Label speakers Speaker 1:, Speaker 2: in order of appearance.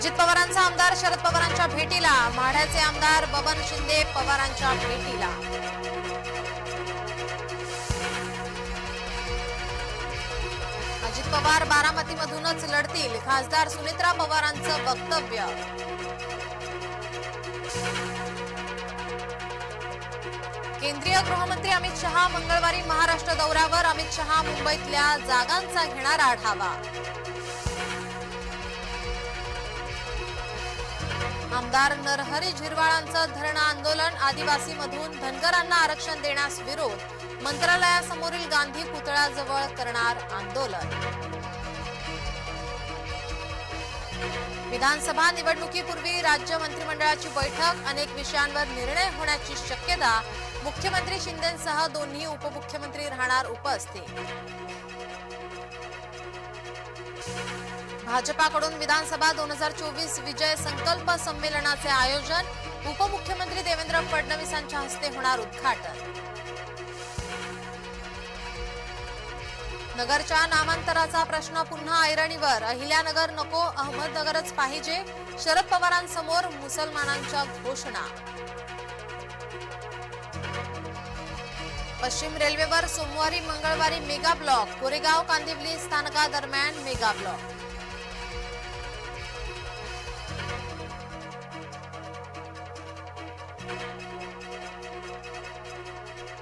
Speaker 1: अजित पवारांचा आमदार शरद पवारांच्या भेटीला. माढ्याचे आमदार बबन शिंदे पवारांच्या भेटीला. अजित पवार बारामतीमधूनच लढतील. खासदार सुमित्रा पवारांचं वक्तव्य. केंद्रीय गृहमंत्री अमित शहा मंगळवारी महाराष्ट्र दौऱ्यावर. अमित शहा मुंबईतल्या जागांचा घेणार आढावा. आमदार नरहरी झिरवाळांचं धरण आंदोलन आदिवासीमधून धनगरांना आरक्षण देण्यास विरोध मंत्रालयासमोरील गांधी पुतळ्याजवळ करणार आंदोलन. विधानसभा निवडणुकीपूर्वी राज्य मंत्रिमंडळाची बैठक अनेक विषयांवर निर्णय होण्याची शक्यता मुख्यमंत्री शिंदेसह दोन्ही उपमुख्यमंत्री राहणार उपस्थित. भाजपाकडून विधानसभा दोन हजार चोवीस विजय संकल्प संमेलनाचे आयोजन उपमुख्यमंत्री देवेंद्र फडणवीसांच्या हस्ते होणार उद्घाटन. नगरच्या नामांतराचा प्रश्न पुन्हा ऐरणीवर. अहिल्यानगर नको अहमदनगरच पाहिजे. शरद पवारांसमोर मुसलमानांच्या घोषणा. पश्चिम रेल्वेवर सोमवारी मंगळवारी मेगा ब्लॉक. कोरेगाव कांदिवली स्थानकादरम्यान मेगा ब्लॉक.